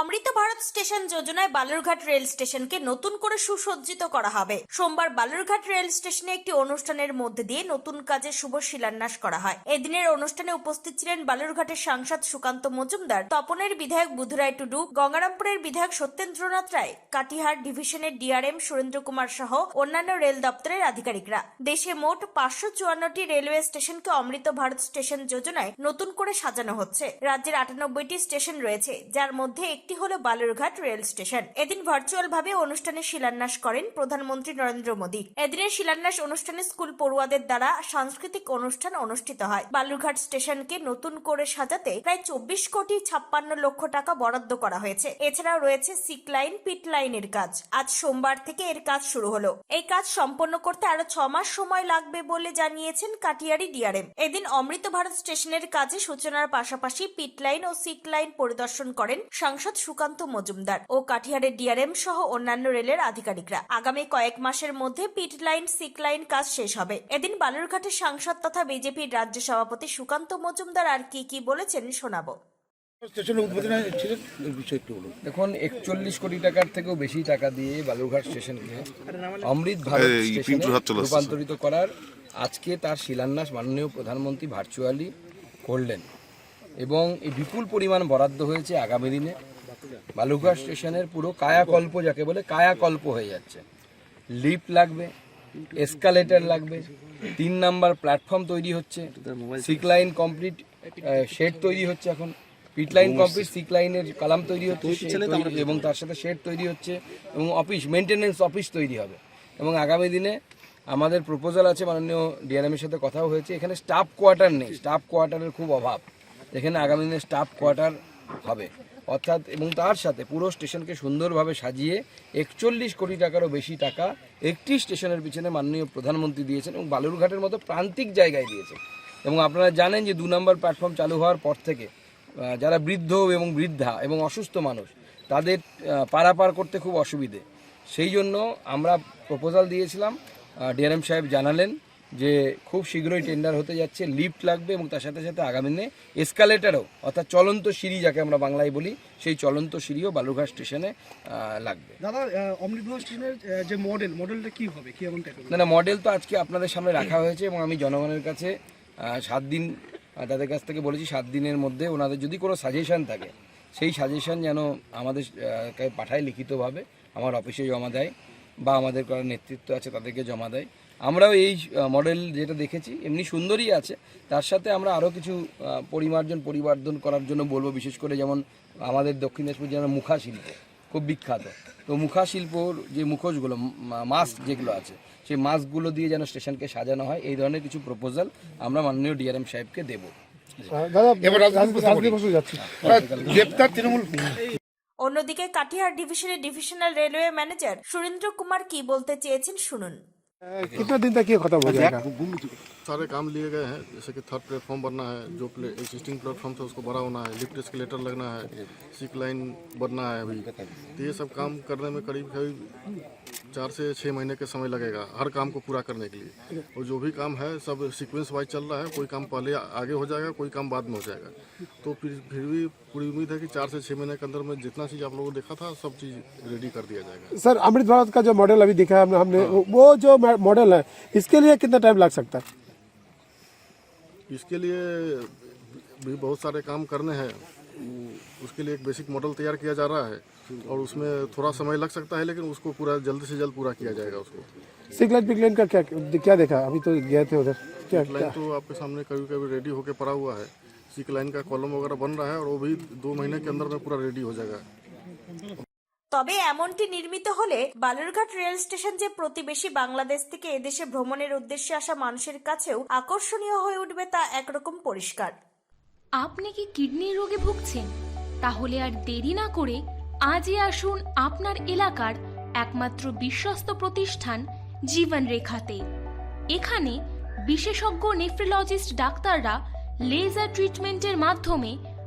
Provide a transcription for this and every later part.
অমৃত Bharat station যোজনায় Balurghat rail স্টেশনকে নতুন করে সুসজ্জিত করা হবে। সোমবার বালুরঘাট রেল স্টেশনে একটি অনুষ্ঠানের মধ্যে দিয়ে নতুন কাজের শুভ শিলান্যাস করা হয়। এদিনের অনুষ্ঠানে উপস্থিত ছিলেন বালুরঘাটের সাংসদ সুকান্ত মজুমদার, তপনের বিধায়ক বুধরায় টুডু, গঙ্গারামপুরের বিধায়ক সত্যেন্দ্রনাথ রায়, কাটিহার ডিভিশনের ডিআরএম সুরেন্দ্র কুমার সহ অন্যান্য রেল দপ্তরের আধিকারিকরা। দেশে মোট পাঁচশো চুয়ান্নটি রেলওয়ে স্টেশনকে অমৃত ভারত স্টেশন যোজনায় নতুন করে সাজানো হচ্ছে। রাজ্যের আটানব্বইটি স্টেশন রয়েছে, যার মধ্যে একটি হলো বালুরঘাট রেল স্টেশন। এদিন ভার্চুয়াল ভাবে অনুষ্ঠানে শিলান্যাস করেন প্রধানমন্ত্রী নরেন্দ্র মোদী। এদিনের শিলান্যাস অনুষ্ঠানে স্কুল পড়ুয়াদের দ্বারা সাংস্কৃতিক অনুষ্ঠান অনুষ্ঠিত হয়। বালুরঘাট স্টেশনকে নতুন করে সাজাতে প্রায় চব্বিশ কোটি ছাপ্পান্ন লক্ষ টাকা বরাদ্দ করা হয়েছে। এছাড়াও রয়েছে সিক লাইন পিট লাইনের কাজ। আজ সোমবার থেকে এর কাজ শুরু হলো। এই কাজ সম্পন্ন করতে আরও ছ মাস সময় লাগবে বলে জানিয়েছেন কাটিয়ারি ডিআরএম। এদিন অমৃত ভারত স্টেশনের কাজে সূচনার পাশাপাশি পিট লাইন ও সিক লাইন পরিদর্শন করেন সাংসদ সুকান্ত মজুমদার ও কাঠিয়ারের ডিআরএম সহ অন্যান্য রেলের আধিকারিকরা। আগামী কয়েক মাসের মধ্যে পিট লাইন সিক লাইন কাজ শেষ হবে। এদিন বালুরঘাটের সাংসদ তথা বিজেপির রাজ্য সভাপতি সুকান্ত মজুমদার আর কি কি বলেছেন শোনাবো। স্টেশনের উদ্বোধনে ছিলেন? এই একটু বলুন। দেখুন একচল্লিশ কোটি টাকার থেকেও বেশি টাকা দিয়ে বালুরঘাট স্টেশনকে অমৃত ভারত স্টেশনে। রূপান্তরিত করার আজকে তার শিলান্যাস মাননীয় প্রধানমন্ত্রী ভার্চুয়ালি করলেন। এবং এই বিপুল পরিমাণ বরাদ্দ হয়েছে আগামী দিনে। বালুরঘাট স্টেশনের পুরো কায়াকল্প যাকে বলে কায়াকল্প হয়ে যাচ্ছে। লিফট লাগবে এসকালেটর লাগবে তিন নাম্বার প্ল্যাটফর্ম তৈরি হচ্ছে সিক লাইন কমপ্লিট শেড তৈরি হচ্ছে এখন পিট লাইন কমপ্লিট সিক লাইনের কালাম তৈরি হচ্ছে এবং তার সাথে শেড তৈরি হচ্ছে এবং অফিস মেনটেনেন্স অফিস তৈরি হবে। এবং আগামী দিনে আমাদের প্রপোজাল আছে মাননীয় ডিআরএমের সাথে কথাও হয়েছে এখানে স্টাফ কোয়ার্টার নেই স্টাফ কোয়ার্টারের খুব অভাব। এখানে আগামী দিনে স্টাফ কোয়ার্টার হবে। অর্থাৎ এবং তার সাথে পুরো স্টেশনকে সুন্দরভাবে সাজিয়ে একচল্লিশ কোটি টাকারও বেশি টাকা একটি স্টেশনের পিছনে মাননীয় প্রধানমন্ত্রী দিয়েছেন এবং বালুরঘাটের মতো প্রান্তিক জায়গায় দিয়েছেন। এবং আপনারা জানেন যে দু নম্বর প্ল্যাটফর্ম চালু হওয়ার পর থেকে যারা বৃদ্ধ এবং বৃদ্ধা এবং অসুস্থ মানুষ, তাদের পারাপার করতে খুব অসুবিধে। সেই জন্য আমরা প্রপোজাল দিয়েছিলাম ডিআরএম সাহেব জানালেন যে খুব শীঘ্রই টেন্ডার হতে যাচ্ছে লিফট লাগবে এবং তার সাথে সাথে আগামী দিনে এসকালেটারও অর্থাৎ চলন্ত সিঁড়ি যাকে আমরা বাংলায় বলি সেই চলন্ত সিঁড়িও বালুরঘাট স্টেশনে লাগবে। দাদা অমৃত ভারত স্টেশনের যে মডেল মডেলটা কী হবে? কি এমন না না মডেল তো আজকে আপনাদের সামনে রাখা হয়েছে এবং আমি জনগণের কাছে সাত দিন তাদের কাছ থেকে বলেছি সাত দিনের মধ্যে ওনাদের যদি কোনো সাজেশান থাকে সেই সাজেশান যেন আমাদের পাঠায় লিখিতভাবে আমার অফিসে জমা দেয় বা আমাদের করার নেতৃত্ব আছে তাদেরকে জমা দেয়। আমরাও এই মডেল যেটা দেখেছি এমনি সুন্দরই আছে। তার সাথে আমরা আরও কিছু পরিমার্জন পরিবর্ধন করার জন্য বলব বিশেষ করে যেমন আমাদের দক্ষিণ দিনাজপুর যেমন মুখা শিল্প খুব বিখ্যাত। তো মুখা শিল্পর যে মুখোশগুলো মাস্ক যেগুলো আছে সেই মাস্কগুলো দিয়ে যেন স্টেশনকে সাজানো হয় এই ধরনের কিছু প্রপোজাল আমরা মাননীয় ডিআরএম সাহেবকে দেবো। গ্রেপ্তার তৃণমূল। অন্যদিকে কাটিহার ডিভিশনের divisional railway manager Surendra Kumar কি বলতে চেয়েছেন শুনুন। कितना दिन तक ये खत्म हो जाएगा सारे काम लिए गए हैं, जैसे कि थर्ड प्लेटफॉर्म बनना है, जो एग्जिस्टिंग प्लेटफॉर्म था उसको बड़ा होना है लिफ्ट एस्केलेटर लगना है सिक लाइन बनना है अभी। तो ये सब काम करने में करीब करीब चार से छः महीने के समय लगेगा, हर काम को पूरा करने के लिए। और जो भी काम है, सब सीक्वेंस वाइज चल रहा है, कोई काम पहले आगे हो जाएगा, कोई काम बाद में हो जाएगा। तो फिर फिर भी पूरी उम्मीद है कि चार से छः महीने के अंदर में जितना चीज़ आप लोगों ने देखा था, सब चीज़ रेडी कर दिया जाएगा। सर, अमृत भारत का जो मॉडल अभी दिखा है हमने हमने, वो जो मॉडल है, इसके लिए कितना टाइम लग सकता है? इसके लिए भी बहुत सारे काम करने हैं। उसके लिए एक बेसिक मॉडल तैयार किया जा रहा है और उसमें थोड़ा समय लग सकता है लेकिन उसको पूरा जल्द से जल्द पूरा किया जाएगा उसको। सिगलेट पिगलेट का क्या क्या देखा? अभी तो गए थे उधर। क्या लाइन क्या? तो आपके सामने कभी कभी रेडी होके पड़ा हुआ है। सिक लाइन का कॉलम वगैरह बन रहा है और वो भी दो महीने के अंदर में पूरा रेडी हो जाएगा। তবে এমনটি নির্মিত হলে বালুরঘাট রেল স্টেশন যে প্রতিবেশী বাংলাদেশ থেকে এদেশে ভ্রমণের উদ্দেশ্যে আসা মানুষের কাছেও আকর্ষণীয় হয়ে উঠবে তা একরকম পরিষ্কার। আপনি কি কিডনি রোগে ভুগছেন? তাহলে আর দেরি না করে আজই আসুন আপনার এলাকার একমাত্র বিশ্বস্ত প্রতিষ্ঠান জীবন রেখাতে এখানে বিশেষজ্ঞ নেফ্রোলজিস্ট ডাক্তাররা লেজার ট্রিটমেন্টের মাধ্যমে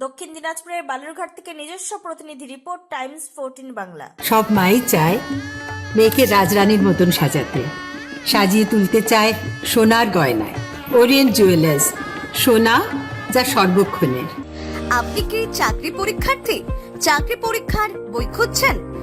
দক্ষিণ দিনাজপুরের বালুরঘাট থেকে নিজস্ব প্রতিনিধি রিপোর্ট টাইমস ফোরটিন বাংলা। সব মাই চায় মেয়েকে রাজরানীর মতন সাজাতে। সাজিয়ে তুলতে চায় সোনার গয়নায়। ওরিয়েন্ট জুয়েলার্স সোনা যা সর্বক্ষণের। আপনি কি চাকরি পরীক্ষার্থী? চাকরি পরীক্ষার বই খুঁজছেন?